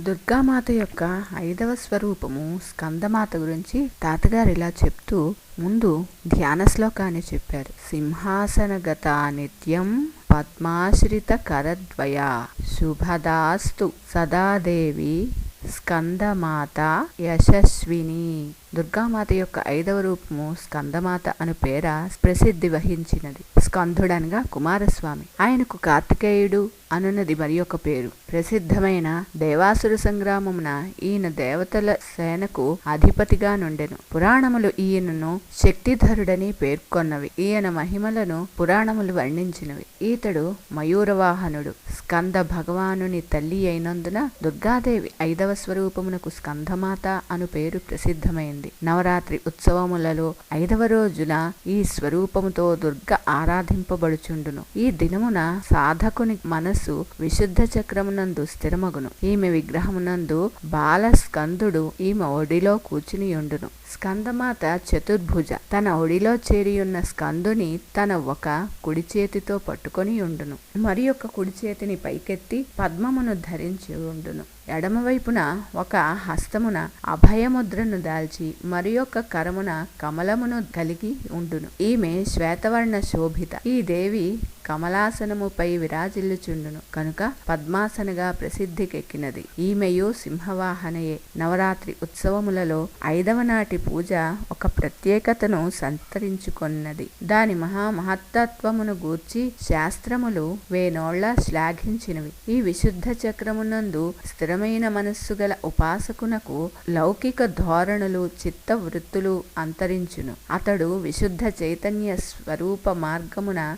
దుర్గామాత యొక్క ఐదవ స్వరూపము స్కందమాత గురించి తాతగారు ఇలా చెప్తూ ముందు ధ్యాన శ్లోకాన్ని చెప్పారు. సింహాసనగత నిత్యం పద్మాశ్రిత కరద్వయ శుభదాస్తు సదాదేవి స్కందమాత యశస్విని. దుర్గామాత యొక్క ఐదవ రూపము స్కందమాత అను పేర ప్రసిద్ధి వహించినది. స్కందుడనగా కుమారస్వామి. ఆయనకు కార్తికేయుడు అనున్నది మరి ఒక పేరు. ప్రసిద్ధమైన దేవాసుర సంగ్రామమున ఈయన దేవతల సేనకు అధిపతిగా నుండెను. పురాణములు ఈయనను శక్తిధరుడని పేర్కొన్నవి. ఈయన మహిమలను పురాణములు వర్ణించినవి. ఈతడు మయూరవాహనుడు. స్కంద భగవానుని తల్లి అయినందున దుర్గాదేవి ఐదవ స్వరూపమునకు స్కందమాత అను పేరు ప్రసిద్ధమైంది. నవరాత్రి ఉత్సవములలో ఐదవ రోజున ఈ స్వరూపముతో దుర్గ ఆరాధింపబడుచుండును. ఈ దినమున సాధకుని మనస్సు విశుద్ధ చక్రమునందు స్థిరమగును. ఈమె విగ్రహమునందు బాల స్కందుడు ఈమె ఒడిలో కూర్చుని ఉండును స్కందమాత చతుర్భుజ తన ఒడిలో చేరియున్న స్కందుని తన ఒక కుడి చేతితో పట్టుకొని ఉండును మరి ఒక కుడి చేతిని పైకెత్తి పద్మమును ధరించి ఉండును ఎడమవైపున ఒక హస్తమున అభయముద్రను దాల్చి మరి ఒక కరమున కమలమును కలిగి ఉండును. ఈమె శ్వేతవర్ణ శోభిత. ఈ దేవి కమలాసనముపై విరాజిల్లుచుండును. కనుక పద్మాసనగా ప్రసిద్ధికెక్కినది. ఈమెయు సింహవాహనయే. నవరాత్రి ఉత్సవములలో ఐదవ నాటి పూజ ఒక ప్రత్యేకతను సంతరించుకొన్నది. దాని మహామహత్తత్వమును గూర్చి శాస్త్రములు వేనోళ్ళ శ్లాఘించినవి. ఈ విశుద్ధ చక్రమునందు స్థిరమైన మనస్సు గల ఉపాసకునకు లౌకిక ధోరణులు చిత్త వృత్తులు అంతరించును. అతడు విశుద్ధ చైతన్య స్వరూప మార్గమున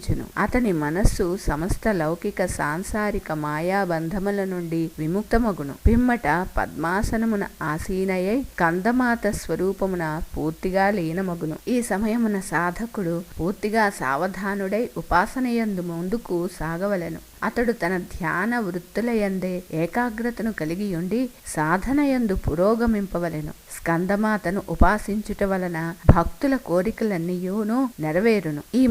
పురోగమించును అతని మనస్సు సమస్త లౌకిక సాంసారిక మాయాబంధముల నుండి విముక్తమగును. పిమ్మట పద్మాసనమున ఆసీనయై కందమాత స్వరూపమున పూర్తిగా లీనమగును. ఈ సమయమున సాధకుడు పూర్తిగా సావధానుడై ఉపాసనయందు ముందుకు సాగవలెను. అతడు తన ధ్యాన వృత్తులయందే ఏకాగ్రతను కలిగి ఉండి సాధనయందు పురోగమింపవలెను. స్కందమాతను ఉపాసించుట వలన భక్తుల కోరికలన్నీయూను నెరవేరును. ఈ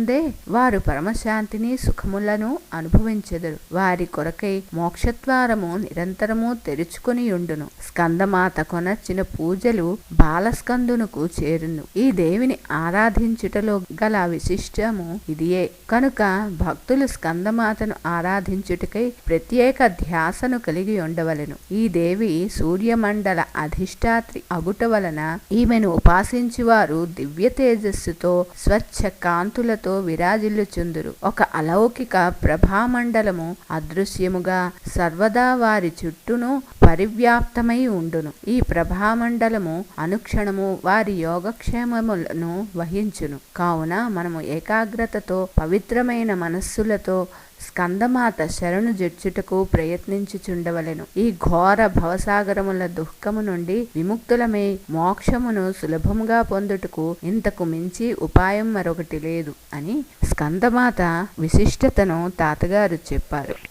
నందే వారు పరమశాంతిని సుఖములను అనుభవించెదరు. వారి కొరకై మోక్షద్వారము నిరంతరము తెరుచుకుని ఉండును. స్కందమాత కొనర్చిన పూజలు బాలస్కందునకు చేరును. ఈ దేవిని ఆరాధించుటలో గల విశిష్టము ఇదియే. కనుక భక్తులు స్కందమాతను ఆరాధించుటకై ప్రత్యేక ధ్యాసను కలిగి ఉండవలెను. ఈ దేవి సూర్యమండల అధిష్టాత్రి అగుట వలన ఈమెను ఉపాసించువారు దివ్య తేజస్సుతో స్వచ్ఛ కాంతులతో విరాజిల్లుచుందురు. ఒక అలౌకిక ప్రభామండలము అదృశ్యముగా సర్వదా వారి చుట్టూను పరివ్యాప్తమై ఉండును. ఈ ప్రభామండలము అనుక్షణము వారి యోగక్షేమములను వహించును. కావున మనము ఏకాగ్రతతో పవిత్రమైన మనస్సులతో స్కందమాత శరణు జడ్చుటకు ప్రయత్నించుచుండవలెను. ఈ ఘోర భవసాగరముల దుఃఖము నుండి విముక్తులమై మోక్షమును సులభముగా పొందుటకు ఇంతకు మించి ఉపాయం మరొకటి లేదు అని స్కందమాత విశిష్టతను తాతగారు చెప్పారు.